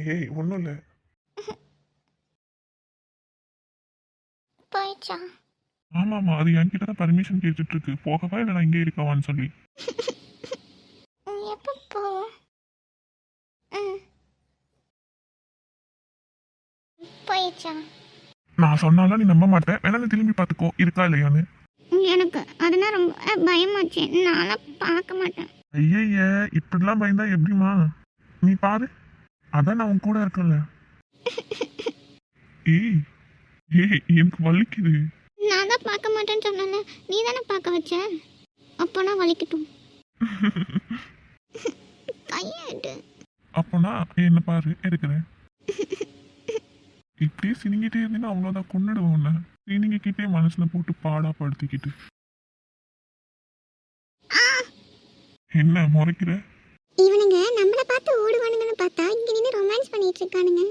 ஏய் ஒன்றும் இல்லை. போயிடுச்சா ஆமாம்மா அது என்கிட்ட தான் பர்மிஷன் கேட்டுட்டு இருக்கு போகவா இல்லை நான் இங்கே இருக்கவான்னு சொல்லி? எப்போ போவோம்? ம். போயிடுச்சா நான் சொன்னாலும் நீ நம்ப மாட்டேன் வேணா நீ திரும்பி பார்த்துக்கோ. இருக்கா இல்லையான்னு? எனக்கு அதெல்லாம் ரொம்ப பயமாச்சு. நான்லாம் பார்க்க மாட்டேன். ஐயய்ய இப்படிலாம் பயந்தா எப்படிமா நீ பாரு. அதான் நான் உன் கூட இருக்கல ஏய் ஏய் எனக்கு வலிக்குது. நான் தான் பார்க்க மாட்டேன்னு சொன்னல நீ தானே பார்க்க வச்ச? அப்போனா வலிக்கட்டும். கையாட்டு அப்போனா என்ன பாரு எடுக்கிறேன். இப்படியே சினிங்கிட்டே இருந்தீங்கன்னா அவ்வளோதான் கொண்டுடுவோம் உன்னை. சினிங்கிக்கிட்டே மனசுல போட்டு பாடா படுத்திக்கிட்டு. என்ன முறைக்கிற? இவனுங்க நம்மள பார்த்து ஓடுவானுங்கன்னு பார்த்தா இங்க நின்று ரொமான்ஸ் பண்ணிட்டு இருக்கானுங்க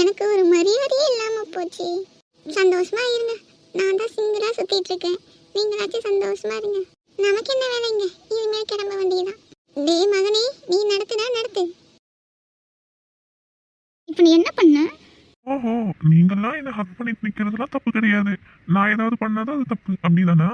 எனக்கு ஒரு மரியாதையே இல்லாம போச்சு. சந்தோஷமா இருங்க. நான் தான் சிங்கிளா சுத்திட்டு இருக்கேன் நீங்களாச்சும் சந்தோஷமா இருங்க. நமக்கு என்ன வேலைங்க? இனிமேல் கிளம்ப வேண்டியதான் டேய் மகனே நீ நடத்துனா நடத்து. இப்போ நீ என்ன பண்ண? ஓஹோ நீங்கெல்லாம் என்ன ஹக் பண்ணிட்டு நிக்கிறதுலாம் தப்பு கிடையாது. நான் ஏதாவது பண்ணாதான் அது தப்பு. அப்படிதானா?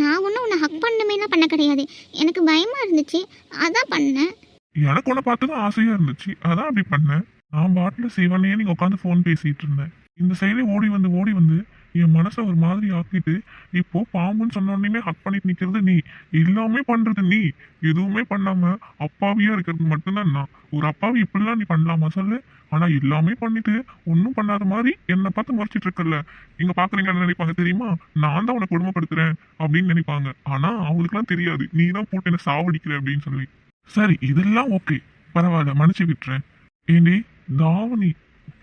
நான் ஒன்றும் உன்னை ஹக் பண்ணமேலாம் பண்ண கிடையாது. எனக்கு பயமா இருந்துச்சு. அதான் பண்ணேன். எனக்கு உன்னை பார்த்து தான் ஆசையா இருந்துச்சு. அதான் அப்படி பண்ணேன். நான் பாட்டில் சிவனையே நீங்கள் உட்காந்து ஃபோன் பேசிகிட்டு இருந்தேன். இந்த சைடே ஓடி வந்து ஓடி வந்து என் மனசை ஒரு மாதிரி ஆக்கிட்டு இப்போ பாம்புன்னு சொன்னோடனே ஹக் பண்ணிட்டு நிற்கிறது நீ. எல்லாமே பண்ணுறது நீ. எதுவுமே பண்ணாம அப்பாவியாக இருக்கிறது மட்டும்தான் நான். ஒரு அப்பாவி இப்படிலாம் நீ பண்ணலாமா சொல்லு? ஆனால் எல்லாமே பண்ணிட்டு ஒன்றும் பண்ணாத மாதிரி என்னை பார்த்து முறைச்சிட்டு இருக்கல பார்க்குறீங்க பாக்குறீங்கன்னு நினைப்பாங்க தெரியுமா? நான் தான் உன்னை கொடுமைப்படுத்துறேன் அப்படின்னு நினைப்பாங்க. ஆனால் அவங்களுக்குலாம் தெரியாது. நீ தான் போட்டு என்ன சாவடிக்கிற அப்படின்னு சொல்லி. சரி இதெல்லாம் ஓகே பரவாயில்ல மன்னிச்சு விட்டுறேன். ஏண்டி? தாவணி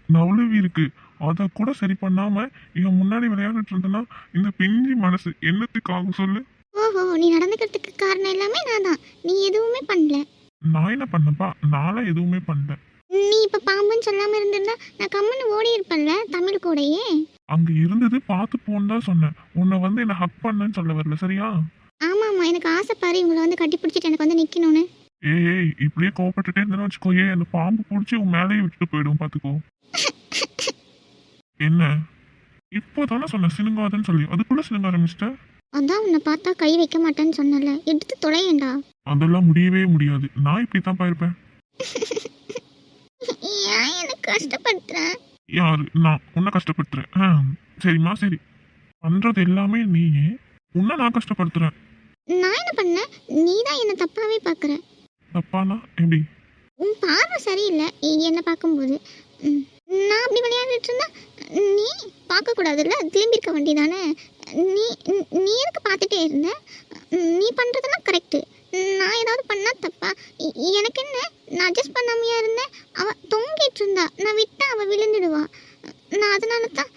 நவலுவி இருக்கு. அதை கூட சரி பண்ணாம இவன் முன்னாடி விளையாடிட்டு இருந்தனா இந்த பிஞ்சி மனசு என்னத்துக்காக சொல்லு? ஓஹோ நீ நடந்துக்கிறதுக்கு காரணம் எல்லாமே நான் தான் நீ எதுவுமே பண்ணல. நான் என்ன பண்ணப்பா? நானும் எதுவுமே பண்ணல. நீ இப்ப பாம்புன்னு சொல்லாம இருந்திருந்தா நான் கம்முன்னு ஓடி இருப்பேன்ல தமிழ் கூடயே. அங்க இருந்தது பார்த்து போன்னு தான் சொன்னேன். உன்னை வந்து என்ன ஹக் பண்ணன்னு சொல்ல வரல சரியா? ஆமா ஆமா எனக்கு ஆசை பாரு இவங்களை வந்து கட்டி பிடிச்சிட்டு எனக்கு வந்து நிக்கணும்னு. ஏய் இப்படியே கோவப்பட்டுட்டே இருந்தேன்னு வச்சுக்கோ. ஏய் அந்த பாம்பு பிடிச்சி உன் மேலேயே விட்டுட்டு போயிடும் பாத்துக்கோ. என்ன? இப்போதானே சொன்னேன் சினுங்காதன்னு சொல்லி. அதுக்குள்ள சினுங்க ஆரம்பிச்சிட்ட அதான் உன்னை பார்த்தா கை வைக்க மாட்டேன்னு சொன்னல எடுத்து தொலையேண்டா. அதெல்லாம் முடியவே முடியாது. நான் இப்படி தான் பாயிருப்பேன். ஏன் எனக்கு கஷ்டப்படுத்துறேன் யாரு? நான். உன்னை கஷ்டப்படுத்துறேன். சரிம்மா சரி. பண்றது எல்லாமே நீயே. உன்னை நான் கஷ்டப்படுத்துறேன். நான் என்ன பண்ணேன்? நீ தான் என்னை தப்பாவே பார்க்குற தப்பானா? எப்படி? உன் பார்வை சரியில்லை. என்னை பார்க்கும்போது? நான் அப்படி விளையாடிட்டு இருந்தா நீ பார்க்கக்கூடாதுல்ல? திரும்பியிருக்க வேண்டியதானே? நீ நீ- நீ பார்த்துட்டே இருந்த? நீ பண்ணுறதுலாம் கரெக்டு நான் ஏதாவது பண்ணா தப்பா? எனக்கு என்ன? நான் அட்ஜஸ்ட் பண்ணாமையாக இருந்தேன் அவள் தொங்கிட்டு இருந்தா. நான் விட்டா அவள் விழுந்துடுவா. நான் அதனால தான்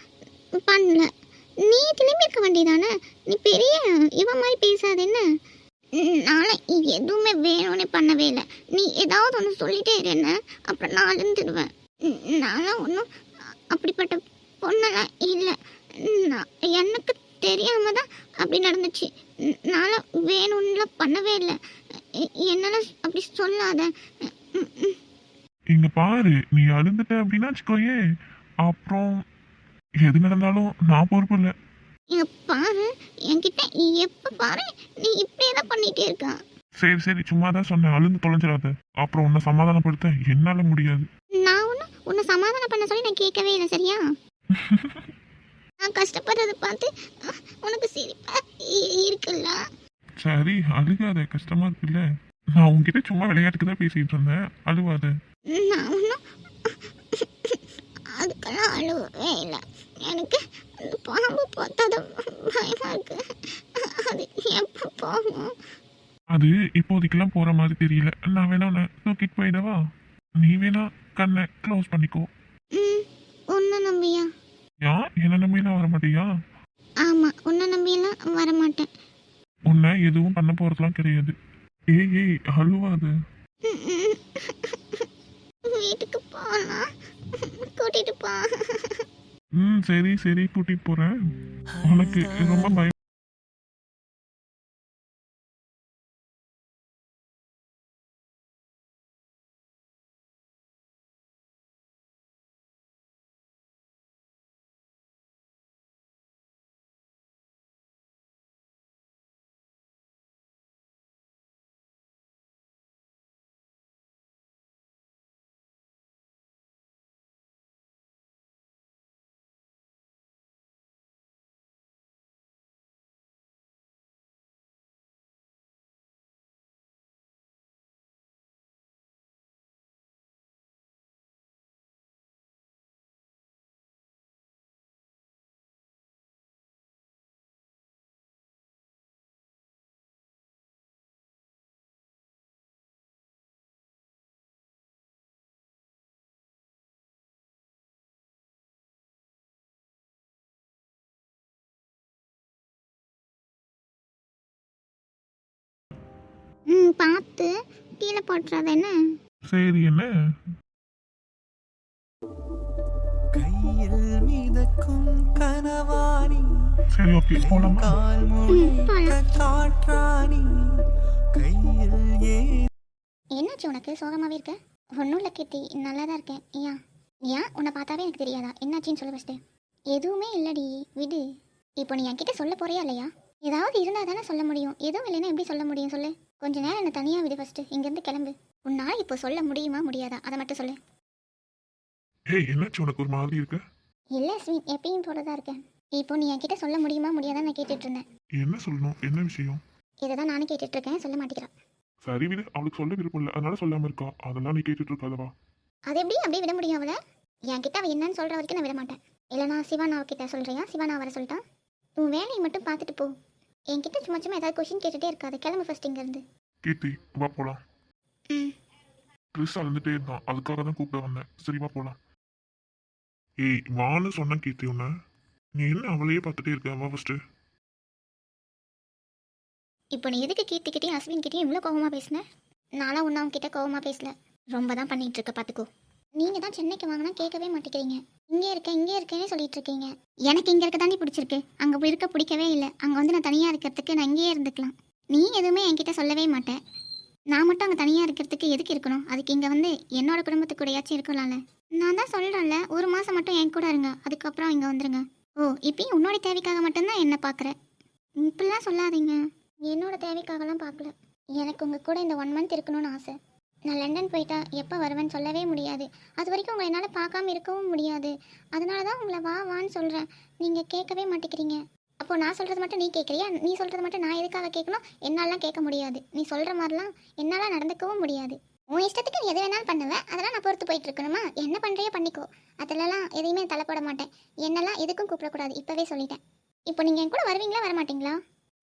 பண்ணல. நீ திரும்பியிருக்க இருக்க வேண்டியதானே? நீ பெரிய இவன் மாதிரி பேசாத என்ன? நாளை எதுவுமே வேணும்னே பண்ணவே இல்லை. நீ ஏதாவது ஒன்று சொல்லிட்டே இரு என்ன? அப்புறம் நான் அழுந்துடுவேன். நான்லாம் ஒன்றும் அப்படிப்பட்ட பொண்ணெல்லாம் இல்லை. நான் எனக்கு தெரியாம தான் அப்படி நடந்துச்சு. நான்லாம் வேணும்னுலாம் பண்ணவே இல்லை. எ- என்னால அப்படி சொல்லாத. இங்க பாரு நீ அழுந்துட்ட அப்படின்னா வச்சுக்கோயே. அப்புறம் எது நடந்தாலும் நான் பொறுப்பு இல்லை. இங்க பாரு என்கிட்ட எப்போ பாரு நீ இப்படியே தான் பண்ணிட்டே இருக்க. சரி சரி சும்மா தான் சொன்னேன் அழுந்து தொலைஞ்சிடாத. அப்புறம் உன்னை சமாதானப்படுத்த என்னால முடியாது. நான் ஒன்றும் உன்னை சமாதானம் பண்ண சொல்லி நான் கேட்கவே இல்லை சரியா? நான் கஷ்டப்படுறத பார்த்து உனக்கு சிரிப்பா இருக்குல்ல? சரி அழுகாத கஷ்டமா இருக்குல்ல? நான் உன்கிட்ட சும்மா விளையாட்டுக்கு தான் பேசிட்டு இருந்தேன் அழுவாத. நான் ஒன்றும் அதுக்கெல்லாம் அழுவவே இல்லை எனக்கு அந்த பாம்பு பார்த்தா பயமா இருக்கு அது எப்போ போகும் அது இப்போதைக்கெல்லாம் போற மாதிரி தெரியல. நான் வேணா உன்னை தூக்கிட்டு போயிடவா? நீ வேணா கண்ணை க்ளோஸ் பண்ணிக்கோ. உன்னை நம்பியா? ஏன் என்ன நம்பிலாம் வர மாட்டியா ஆமாம் உன்னை நம்பியெல்லாம் வரமாட்டேன். உன்னை எதுவும் பண்ண போறதுலாம் கிடையாது. ஏய் ஏய் அழுவாத வீட்டுக்கு போகலாம் கூட்டிட்டு போ. ம் சரி சரி கூட்டிட்டு போறேன். உனக்கு ரொம்ப பயம். ம் பார்த்து கீழே போட்டுறாத என்ன? சரி என்ன? கையில் மிதக்கும் கனவாணி சரி ஓகே போலாமா? கால் முளைத்த காற்றாணி கையில் ஏ என்னாச்சு உனக்கு? சோகமாகவே இருக்க? ஒன்றும் இல்லை கீர்த்தி நல்லா தான் இருக்கேன். ஏன்? ஏன்? உன்னை பார்த்தாவே எனக்கு தெரியாதா? என்னாச்சுன்னு சொல்ல ஃபஸ்ட்டு எதுவுமே இல்லடி விடு. இப்போ நீ என்கிட்ட சொல்ல போறியா இல்லையா? ஏதாவது இருந்தால் தானே சொல்ல முடியும். எதுவும் இல்லைன்னா எப்படி சொல்ல முடியும் சொல்லு. கொஞ்ச நேரம் என்னை தனியாக விடு ஃபஸ்ட்டு இங்கேருந்து கிளம்பு. உன்னால் இப்போ சொல்ல முடியுமா முடியாதா? அதை மட்டும் சொல்லு. ஏய் என்னாச்சு? உனக்கு ஒரு மாதிரி இருக்கு. இல்லை ஸ்வீட். எப்பயும் போல தான் இருக்கேன். இப்போ நீ என்கிட்ட சொல்ல முடியுமா முடியாதான்னு நான் கேட்டுட்டு இருந்தேன். என்ன சொல்லணும்? என்ன விஷயம்? இதை தான் நானும் கேட்டுட்டு இருக்கேன். சொல்ல மாட்டேங்கிறான் சரி விடு. அவளுக்கு சொல்ல விருப்பம் இல்லை. அதனால சொல்லாம இருக்கா? அதெல்லாம் நீ கேட்டுட்டு இருக்காதவா அது எப்படி? அப்படியே விட முடியும் அவளை? என்கிட்ட அவள் என்னன்னு சொல்கிற வரைக்கும் நான் விட மாட்டேன். இல்லைனா சிவானா அவகிட்ட சொல்கிறியா சிவானா வர சொல்லிட்டான் உன் வேலையை மட்டும் பார்த்துட்டு போ. என்கிட்ட சும்மா சும்மா ஏதாவது கொஷின் கேட்டுகிட்டே இருக்காது. கிளம்பு ஃபர்ஸ்ட் இங்கேருந்து. கீர்த்தி வா போலாம். ம் ட்ரெஸ் அழுந்துட்டே இருந்தான். அதுக்காக தான் கூப்பிட வந்தேன். சரி வா போலாம். ஏய் வான்னு சொன்ன கீர்த்தி உன்ன. நீ என்ன அவளையே பார்த்துட்டே இருக்க? வா ஃபர்ஸ்ட் இப்போ நீ எதுக்கு கீர்த்திக்கிட்டேயும் அஸ்வின்கிட்டயும் இவ்வளோ கோவமாக பேசின? நானும் ஒன்றும் அவங்க கிட்ட கோவமாக பேசல. ரொம்ப தான் பண்ணிட்டு இருக்க பார்த்துக்கோ நீங்கள் தான் சென்னைக்கு வாங்கினா கேட்கவே மாட்டேங்கிறீங்க. இங்கே இருக்கேன் இங்கே இருக்கேன்னு சொல்லிட்டு இருக்கீங்க எனக்கு இங்கே இருக்க தாண்டி பிடிச்சிருக்கு. அங்கே போய் இருக்க பிடிக்கவே இல்லை. அங்கே வந்து நான் தனியாக இருக்கிறதுக்கு நான் இங்கேயே இருந்துக்கலாம். நீ எதுவுமே என்கிட்ட சொல்லவே மாட்டேன் நான் மட்டும் அங்கே தனியாக இருக்கிறதுக்கு எதுக்கு இருக்கணும்? அதுக்கு இங்கே வந்து என்னோட குடும்பத்துக்கு கூடயாச்சும் இருக்கலாம்ல. நான் தான் சொல்கிறேன்ல ஒரு மாதம் மட்டும் என் கூட இருங்க. அதுக்கப்புறம் இங்கே வந்துருங்க. ஓ இப்பயும் உன்னோட தேவைக்காக மட்டும்தான் என்ன பார்க்குறேன் இப்படிலாம் சொல்லாதீங்க. என்னோட தேவைக்காகலாம் பார்க்கல எனக்கு உங்கள் கூட இந்த ஒன் மந்த் இருக்கணும்னு ஆசை. நான் லண்டன் போயிட்டா எப்போ வருவேன்னு சொல்லவே முடியாது. அது வரைக்கும் உங்களை என்னால் பார்க்காம இருக்கவும் முடியாது. அதனால தான் உங்களை வா வான்னு சொல்கிறேன் நீங்கள் கேட்கவே மாட்டேங்கிறீங்க. அப்போது நான் சொல்கிறது மட்டும் நீ கேட்குறியா? நீ சொல்கிறது மட்டும் நான் எதுக்காக கேட்கணும்? என்னாலாம் கேட்க முடியாது. நீ சொல்கிற மாதிரிலாம் என்னால் நடந்துக்கவும் முடியாது. உன் இஷ்டத்துக்கு நீ எது வேணாலும் பண்ணுவேன் அதெல்லாம் நான் பொறுத்து போயிட்டு இருக்கணுமா? என்ன பண்ணுறையோ பண்ணிக்கோ. அதிலலாம் எதையுமே தலை போட மாட்டேன். என்னெல்லாம் எதுக்கும் கூப்பிடக்கூடாது. இப்போவே சொல்லிட்டேன். இப்போ நீங்கள் என் கூட வருவீங்களா வரமாட்டீங்களா?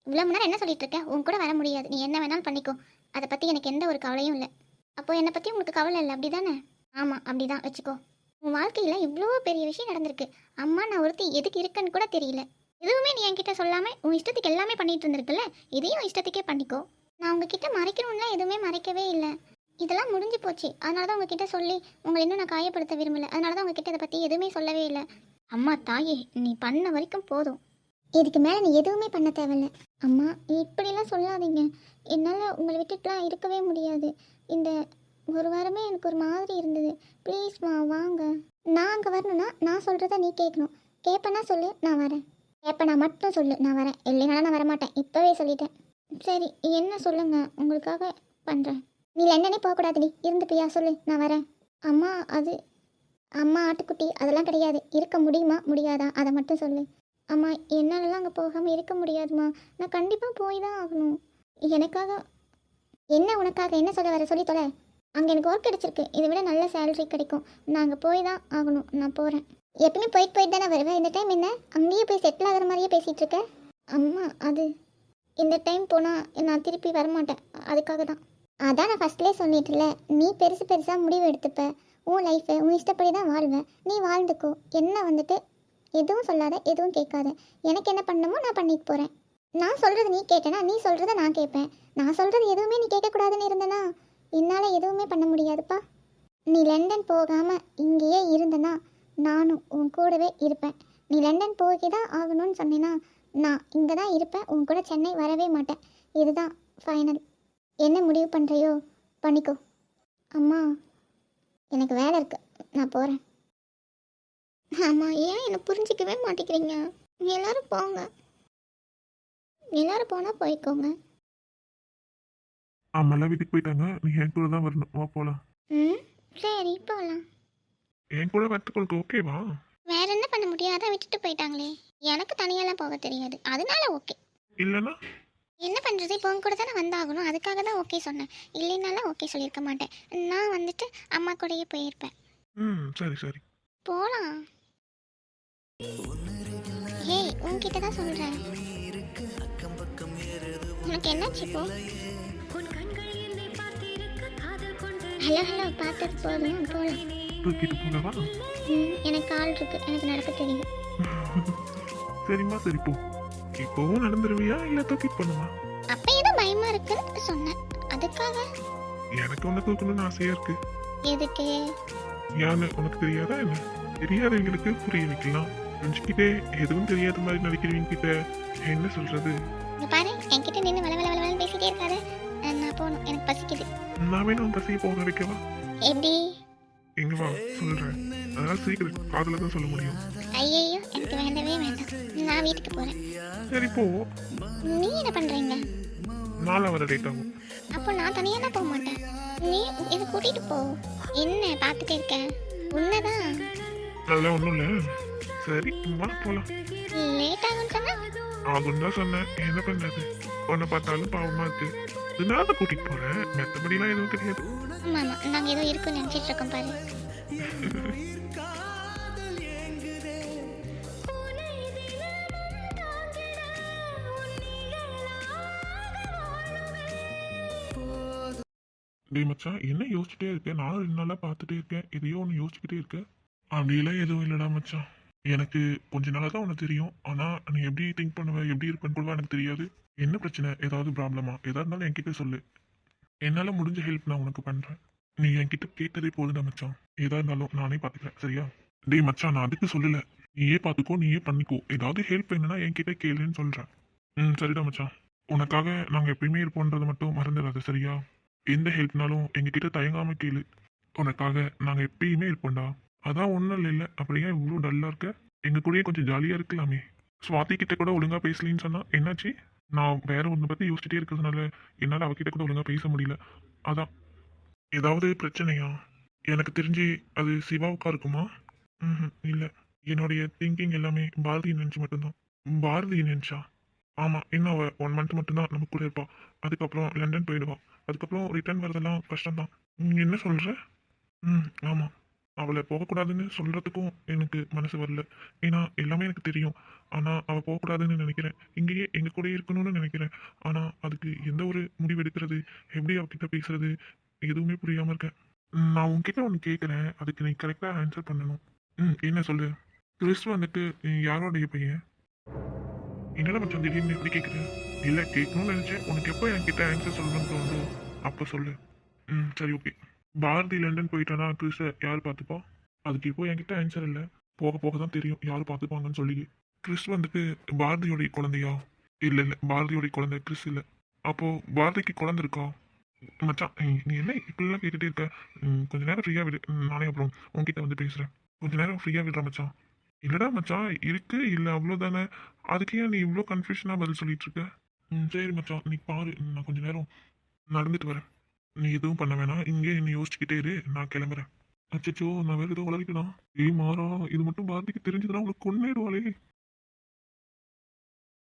இவ்வளோ நேரம் என்ன சொல்லிட்டு இருக்க? உன் கூட வர முடியாது. நீ என்ன வேணாலும் பண்ணிக்கோ. அதை பற்றி எனக்கு எந்த ஒரு கவலையும் இல்லை. அப்போ என்னை பற்றி உங்களுக்கு கவலை இல்லை அப்படி தானே ஆமாம் அப்படி தான் வச்சுக்கோ. உன் வாழ்க்கையில் இவ்வளோ பெரிய விஷயம் நடந்திருக்கு. அம்மா நான் ஒருத்தி எதுக்கு இருக்கேன்னு கூட தெரியல. எதுவுமே நீ என்கிட்ட சொல்லாமல் உன் இஷ்டத்துக்கு எல்லாமே பண்ணிட்டு இருந்திருக்குல்ல? இதையும் இஷ்டத்துக்கே பண்ணிக்கோ. நான் உங்ககிட்ட மறைக்கணும்லாம் எதுவுமே மறைக்கவே இல்லை. இதெல்லாம் முடிஞ்சு போச்சு. அதனால தான் உங்ககிட்ட சொல்லி உங்களை இன்னும் நான் காயப்படுத்த விரும்பல. அதனால தான் உங்ககிட்ட இதை பற்றி எதுவுமே சொல்லவே இல்லை. அம்மா தாயே நீ பண்ண வரைக்கும் போதும். இதுக்கு மேலே நீ எதுவுமே பண்ண தேவையில்ல. அம்மா இப்படிலாம் சொல்லாதீங்க. என்னால் உங்களை விட்டுட்டுலாம் இருக்கவே முடியாது. இந்த ஒரு வாரமே எனக்கு ஒரு மாதிரி இருந்தது. ப்ளீஸ்மா வாங்க. நான் அங்கே வரணும்னா நான் சொல்கிறத நீ கேட்கணும். கேட்பேன்னா சொல்லு நான் வரேன். கேட்பேனா மட்டும் சொல்லு நான் வரேன். இல்லைனாலும் நான் வரமாட்டேன். இப்போவே சொல்லிட்டேன். சரி என்ன சொல்லுங்க? உங்களுக்காக பண்ணுறேன் நீ லண்டனே போகக்கூடாதுடி இருந்துப்பியா சொல்லு நான் வரேன். அம்மா அது அம்மா ஆட்டுக்குட்டி அதெல்லாம் கிடையாது. இருக்க முடியுமா? முடியாதா? அதை மட்டும் சொல்லு. அம்மா என்னாலலாம் அங்கே போகாமல் இருக்க முடியாதும்மா நான் கண்டிப்பாக போய் தான் ஆகணும். எனக்காக என்ன உனக்காக? என்ன சொல்ல வர? சொல்லி தொலை. அங்கே எனக்கு ஒர்க் கிடச்சிருக்கு. இதை விட நல்ல சேலரி கிடைக்கும். நான் அங்கே போய் தான் ஆகணும். நான் போகிறேன் எப்பயுமே போயிட்டு போயிட்டு தானே வருவேன் இந்த டைம் என்ன? அங்கேயே போய் செட்டில் ஆகிற மாதிரியே பேசிகிட்டு இருக்க? அம்மா அது. இந்த டைம் போனால் நான் திருப்பி வரமாட்டேன். அதுக்காக தான். அதான் நான் ஃபஸ்ட்லேயே சொல்லிட்டுல நீ பெருசு பெருசாக முடிவு எடுத்துப்ப. உன் லைஃபை உன் இஷ்டப்படி தான் வாழ்வேன் நீ வாழ்ந்துக்கோ. என்ன வந்துட்டு? எதுவும் சொல்லாத எதுவும் கேட்காத. எனக்கு என்ன பண்ணணுமோ நான் பண்ணிட்டு போகிறேன் நான் சொல்கிறது நீ கேட்டேனா நீ சொல்கிறத நான் கேட்பேன். நான் சொல்கிறது எதுவுமே நீ கேட்கக்கூடாதுன்னு இருந்தனா என்னால் எதுவுமே பண்ண முடியாதுப்பா. நீ லண்டன் போகாமல் இங்கேயே இருந்தனா நானும் உன் கூடவே இருப்பேன். நீ லண்டன் போகி தான் ஆகணும்னு சொன்னேன்னா நான் இங்கே தான் இருப்பேன். உன் கூட சென்னை வரவே மாட்டேன். இதுதான் ஃபைனல் என்ன முடிவு பண்ணுறியோ பண்ணிக்கோ. அம்மா எனக்கு வேலை இருக்கு. நான் போகிறேன் ஆமாம் ஏன் என்னை புரிஞ்சிக்கவே மாட்டேங்கிறீங்க? எல்லாரும் போங்க. எல்லாரும் போனால் போய்க்கோங்க. ஆமாம் வீட்டுக்கு போயிட்டாங்க. நீ என் கூட தான் வரணும். வா போலாம். ம் சரி போகலாம் என் கூட வரத்துக்கு உனக்கு ஓகேவா வேற என்ன பண்ண முடியும்? அதான் விட்டுட்டு போயிட்டாங்களே. எனக்கு தனியாலாம் போக தெரியாது. அதனால ஓகே இல்லைன்னா? என்ன பண்ணுறது இப்போ உங்க கூட தானே வந்தாகணும். அதுக்காக தான் ஓகே சொன்னேன். இல்லைனாலும் ஓகே சொல்லியிருக்க மாட்டேன். நான் வந்துட்டு அம்மா கூடயே போயிருப்பேன். ம் சரி சரி. போகலாம் ஏய் உன்கிட்ட தான் சொல்கிறேன் உனக்கு என்னாச்சு இப்போ ஹலோ ஹலோ பார்த்தது போதும் போகலாம் தூக்கிட்டு போகவா ம், எனக்கு ஆள் இருக்கு. எனக்கு நடக்க தெரியும். சரிம்மா சரி போ. இப்போவும் நடந்துருவியா? இல்லை தூக்கிட்டு பண்ணுவா அப்பயே தான் பயமா இருக்குன்னு சொன்னேன். அதுக்காக? எனக்கு உன்னை தூக்கணும்னு ஆசையா இருக்கு. எதுக்கு? யான்னு உனக்கு தெரியாதா என்ன? தெரியாதவங்களுக்கு புரிய வைக்கலாம். புரிஞ்சுக்கிட்டே எதுவும் தெரியாத மாதிரி நடிக்கிறவங்க கிட்ட என்ன சொல்றது? இங்க பாரு என்கிட்ட நின்று வள வள வள பேசிட்டே இருக்காத. அஹ், நான் போகணும். எனக்கு பசிக்குது. நான் வேணும் உன் பசியை போக வைக்கவா? எப்படி? எங்க வா சொல்றேன். அதனால சீக்கிரம் காதுல தான் சொல்ல முடியும். ஐயையோ எனக்கு வேண்டவே வேண்டாம். நான் வீட்டுக்கு போறேன். சரி போ. நீ என்ன பண்றீங்க? நாளை வர லேட் ஆகும். அப்போ நான் தனியாக போக மாட்டேன். நீ இது கூட்டிட்டு போ. என்ன பார்த்துட்டே இருக்க. உன்னதான். அதெல்லாம் ஒன்றும் இல்லை. சரி வா போலாம். லேட் ஆகும்னு சொன்னா? ஆகும்னு தான் சொன்னேன். என்ன பண்றது? உன்னை பார்த்தாலும் பாவமா இருக்கு. அதனால தான் கூட்டிட்டு போறேன் மற்றபடிலாம் எதுவும் கிடையாது. ஆமா ஆமா நாங்க ஏதோ இருக்குன்னு நினைச்சிட்டு இருக்கோம் பாரு. டேய் மச்சான் என்ன யோசிச்சுட்டே இருக்கேன் நானும் ரெண்டு நாளா பார்த்துட்டே இருக்கேன். எதையோ ஒன்று யோசிச்சுக்கிட்டே இருக்கேன் அப்படியெல்லாம் எதுவும் இல்லைடா மச்சான். எனக்கு கொஞ்ச நாளாக தான் உனக்கு தெரியும். ஆனால் நீ எப்படி திங்க் பண்ணுவ எப்படி இருப்பேன்னு கூட எனக்கு தெரியாது. என்ன பிரச்சனை? ஏதாவது ப்ராப்ளமா எதா இருந்தாலும் என்கிட்ட சொல்லு. என்னால் முடிஞ்ச ஹெல்ப் நான் உனக்கு பண்ணுறேன் நீ என்கிட்ட கேட்டதே போதுடா மச்சான். எதா இருந்தாலும் நானே பார்த்துக்கிறேன் சரியா? டேய் மச்சான் நான் அதுக்கு சொல்லலை. நீயே பார்த்துக்கோ நீயே பண்ணிக்கோ. ஏதாவது ஹெல்ப் வேணும்னா என்கிட்ட கேளுன்னு சொல்கிறேன் ம் சரிடா மச்சான். உனக்காக நாங்கள் எப்பயுமே இருப்போன்றது மட்டும் மறந்துடாது சரியா? எந்த ஹெல்ப்னாலும் எங்ககிட்ட தயங்காமல் கேளு. உனக்காக நாங்கள் எப்பயுமே இருப்போம்டா. அதான் ஒன்றும் இல்லை அப்படியே இவ்வளோ டல்லாக இருக்க? எங்கள் கூடயே கொஞ்சம் ஜாலியாக இருக்கலாமே. சுவாதி கிட்ட கூட ஒழுங்காக பேசலன்னு சொன்னால் என்னாச்சு? நான் வேற ஒன்றை பற்றி யோசிச்சுட்டே இருக்கிறதுனால என்னால் அவகிட்ட கூட ஒழுங்காக பேச முடியல. அதான். ஏதாவது பிரச்சனையா? எனக்கு தெரிஞ்சு அது சிவாவுக்கா இருக்குமா? ம் இல்லை. என்னுடைய திங்கிங் எல்லாமே பாரதி நினச்சி மட்டும்தான். பாரதி நினச்சா? ஆமாம் இன்னும் அவள் ஒன் மந்த் மட்டும்தான் நம்ம கூட இருப்பாள் அதுக்கப்புறம் லண்டன் போயிடுவாள் அதுக்கப்புறம் ரிட்டர்ன் வரதெல்லாம் கஷ்டம்தான். நீ என்ன சொல்கிற ம் ஆமாம் அவளை போகக்கூடாதுன்னு சொல்கிறதுக்கும் எனக்கு மனசு வரல. ஏன்னா எல்லாமே எனக்கு தெரியும். ஆனால் அவள் போகக்கூடாதுன்னு நினைக்கிறேன். இங்கேயே எங்கள் கூடயே இருக்கணும்னு நினைக்கிறேன். ஆனால் அதுக்கு எந்த ஒரு முடிவு எடுக்கிறது? எப்படி அவகிட்ட பேசுறது? எதுவுமே புரியாமல் இருக்கேன். நான் உன்கிட்ட ஒன்று கேட்குறேன் அதுக்கு நீ கரெக்டாக ஆன்சர் பண்ணணும். ம் என்ன சொல்லு? கிறிஸ் வந்துட்டு யாரோடைய பையன்? என்னடா மச்சான் திடீர்னு எப்படி கேட்குறேன் இல்லை கேட்கணும்னு நினச்சேன். உனக்கு எப்போ என்கிட்ட ஆன்சர் சொல்லணும்னு தோணுதோ அப்போ சொல்லு. ம் சரி ஓகே பாரதி லண்டன் போயிட்டானா கிறிஸை யார் பார்த்துப்பா? அதுக்கு இப்போ என்கிட்ட ஆன்சர் இல்லை. போக போக தான் தெரியும் யார் பார்த்துப்பாங்கன்னு சொல்லி கிறிஸ் வந்துட்டு பாரதியோடைய குழந்தையா? இல்லை இல்லை. பாரதியோடைய குழந்தை கிறிஸ் இல்லை. அப்போது பாரதிக்கு குழந்தை இருக்கா? மச்சான் நீ- என்ன இப்படிலாம் கேட்டுகிட்டே இருக்க? கொஞ்சம் கொஞ்ச நேரம் ஃப்ரீயாக விடு. நானே அப்புறம் உங்ககிட்ட வந்து பேசுகிறேன் கொஞ்ச நேரம் ஃப்ரீயாக விடுற மச்சான். இல்லைடா மச்சான் இருக்கு இல்லை அவ்வளோதானே அதுக்கே நீ இவ்வளோ கன்ஃபியூஷனாக பதில் சொல்லிட்டு இருக்க? ம் சரி மச்சான் நீ பாரு. நான் கொஞ்ச நேரம் நடந்துட்டு வரேன். நீ எதுவும் பண்ண வேணாம். இங்கே நீ யோசிச்சுக்கிட்டே இரு. நான் கிளம்புறேன். அச்சச்சோ நான் வேற எதுவும் வளர்க்கலாம் ஏய் மாறா இது மட்டும் பாரதிக்கு தெரிஞ்சதுன்னா உங்களுக்கு கொன்னிடுவாளே.